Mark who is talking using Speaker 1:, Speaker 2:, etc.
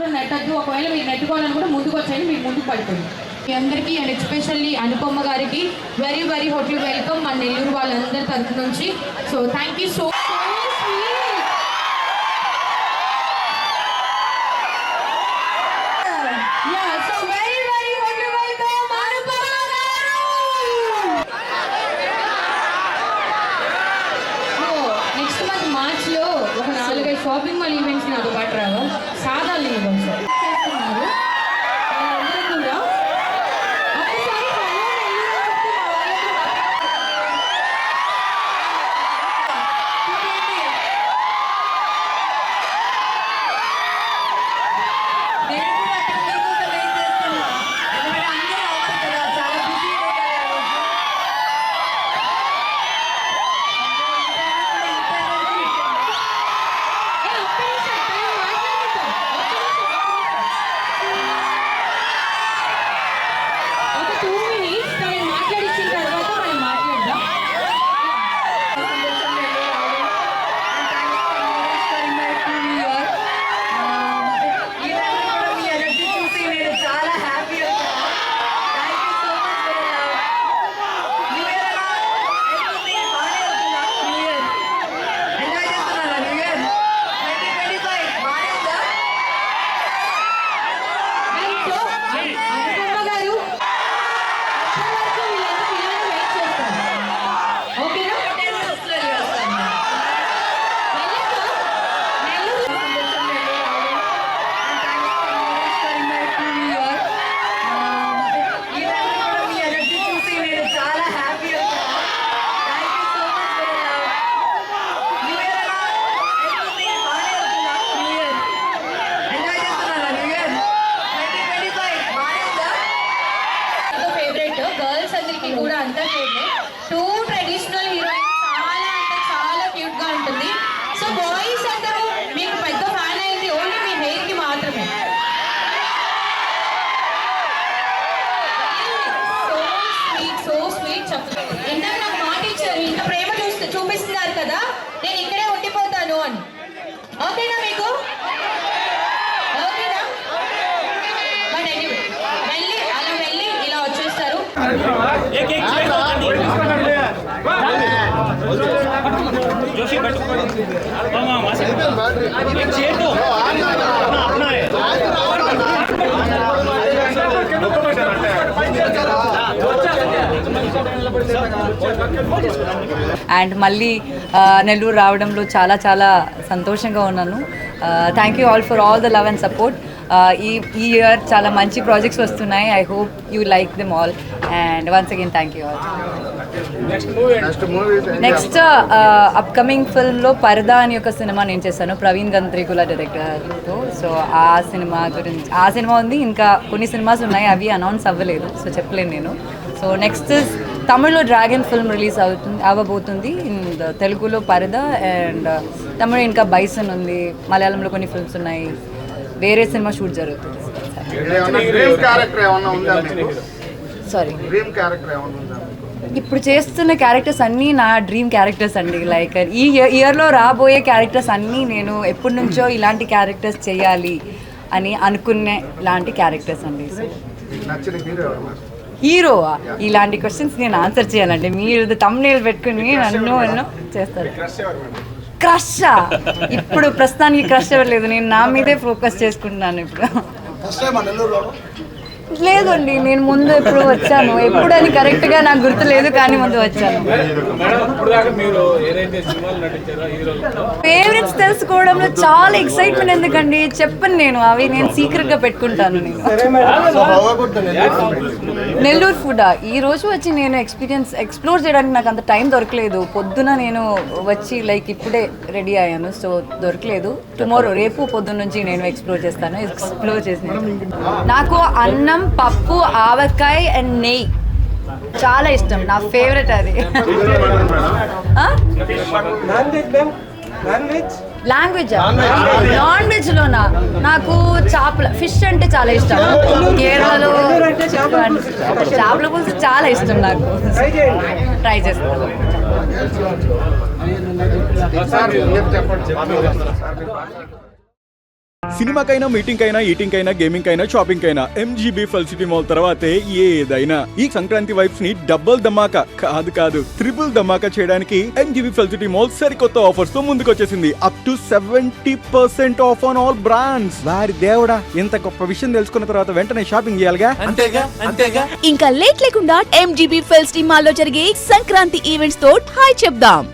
Speaker 1: మాత్రం నెట్టద్దు. ఒకవేళ మీరు నెట్టుకోవాలని కూడా ముందుకు వచ్చేయండి మీకు ముందుకు పడుతుంది మీ అందరికీ అండ్ ఎస్పెషల్లీ అనుపమ్మ గారికి వెరీ వెరీ హోటల్ వెల్కమ్ మన నెల్లూరు వాళ్ళందరి తరఫు నుంచి. So thank you so next month మార్చ్లో ఒక నాలుగైదు షాపింగ్ మాల్ ఇందాక నాకు మాట ఇచ్చారు ఇంత ప్రేమ చూస్తే చూపిస్తున్నారు కదా నేను ఇక్కడే ఉండిపోతాను అని. ఓకేనా మీకు? ఓకేనా? బట్ ఎనీవే వెళ్ళి అలా వెళ్ళి ఇలా వచ్చేస్తారు.
Speaker 2: एक
Speaker 3: అండ్ మళ్ళీ నెల్లూరు రావడంలో చాలా చాలా సంతోషంగా ఉన్నాను. Thank you all for all the love and support ఈ ఈ ఇయర్ చాలా మంచి ప్రాజెక్ట్స్ వస్తున్నాయి. I hope you like them all and once again thank you all next upcoming ఫిల్మ్లో పరదా అని ఒక సినిమా నేను చేశాను ప్రవీణ్ గంత్రికుల డైరెక్టర్తో సో ఆ సినిమా గురించి ఆ సినిమా ఉంది ఇంకా కొన్ని సినిమాస్ ఉన్నాయి అవి అనౌన్స్ అవ్వలేదు. సో చెప్పలేను నేను. సో నెక్స్ట్ తమిళ్ళో డ్రాగన్ ఫిల్మ్ రిలీజ్ అవుతుంది అవ్వబోతుంది ఇన్ తెలుగులో పరదా అండ్ తమిళ ఇంకా బైసన్ ఉంది. మలయాళంలో కొన్ని ఫిల్మ్స్ ఉన్నాయి. వేరే సినిమా షూట్ జరుగుతుంది. సారీ ఇప్పుడు చేస్తున్న క్యారెక్టర్స్ అన్నీ నా డ్రీమ్ క్యారెక్టర్స్ అండి. లైక్ ఈ ఇయర్- ఇయర్లో రాబోయే క్యారెక్టర్స్ అన్నీ నేను ఎప్పటి నుంచో ఇలాంటి క్యారెక్టర్స్ చేయాలి అని అనుకునే లాంటి క్యారెక్టర్స్ అండి. సో
Speaker 4: మీకు నచ్చిన హీరో ఎవరు
Speaker 3: హీరో ఇలాంటి క్వశ్చన్స్ నేను ఆన్సర్ చేయాలంటే మీరు తమ్నేల్ పెట్టుకుని నన్ను ఎన్నో చేస్తారు. క్రష్ ఇప్పుడు ప్రస్తుతానికి క్రష్ ఎవరు లేదు. నేను నా మీదే ఫోకస్ చేసుకుంటున్నాను ఇప్పుడు. లేదండి నేను ముందు ఎప్పుడు వచ్చాను. ఎప్పుడు అని కరెక్ట్గా నాకు గుర్తు లేదు కానీ ముందు వచ్చాను. ఫేవరెట్స్ తెలుసుకోవడంలో చాలా ఎక్సైట్మెంట్ ఎందుకండి? చెప్పను నేను అవి నేను సీక్రెట్గా పెట్టుకుంటాను నేను. నెల్లూరు ఫుడ్ ఈ రోజు వచ్చి నేను ఎక్స్పీరియన్స్ ఎక్స్ప్లోర్ చేయడానికి నాకు అంత టైం దొరకలేదు. పొద్దున నేను వచ్చి లైక్ ఇప్పుడే రెడీ అయ్యాను సో దొరకలేదు. టుమారో రేపు పొద్దున్న నుంచి నేను ఎక్స్ప్లోర్ చేస్తాను ఎక్స్ప్లోర్ చేసిన నాకు అన్నం పప్పు ఆవకాయ అండ్ నెయ్యి. చాలా ఇష్టం నా ఫేవరెట్ అది. లాంగ్వేజ్ నాన్ వెజ్ లోనా? నాకు చేపల ఫిష్ అంటే చాలా ఇష్టం. కేరళలో చేపల పులుసు చాలా ఇష్టం నాకు. ట్రై చేస్తాను.
Speaker 4: చెప్పండి
Speaker 5: సినిమాకైనా మీటింగ్ అయినా ఈటింగ్ అయినా గేమింగ్ అయినా షాపింగ్ అయినా ఎంజీబీ ఫెల్సిటీ మాల్ తర్వాతే ఏదైనా ఈ సంక్రాంతి వైబ్స్ని డబుల్ ధమాకా కాదు కాదు త్రిబుల్ ధమాకా చేయడానికి ఎంజీబీ ఫెల్సిటీ మాల్ సరికొత్త ఆఫర్స్తో ముందుకొచ్చేసింది. Up to seventy percent off on all brands వారి దేవుడా ఇంత గొప్ప విషయం తెలుసుకున్న తర్వాత వెంటనే షాపింగ్ చేయాలిగా?
Speaker 6: ఇంకా లేట్ లేకుండా ఎంజీబీ ఫెల్స్ మాల్లో జరిగే సంక్రాంతి ఈవెంట్స్తో హాయ్ చెప్దాం.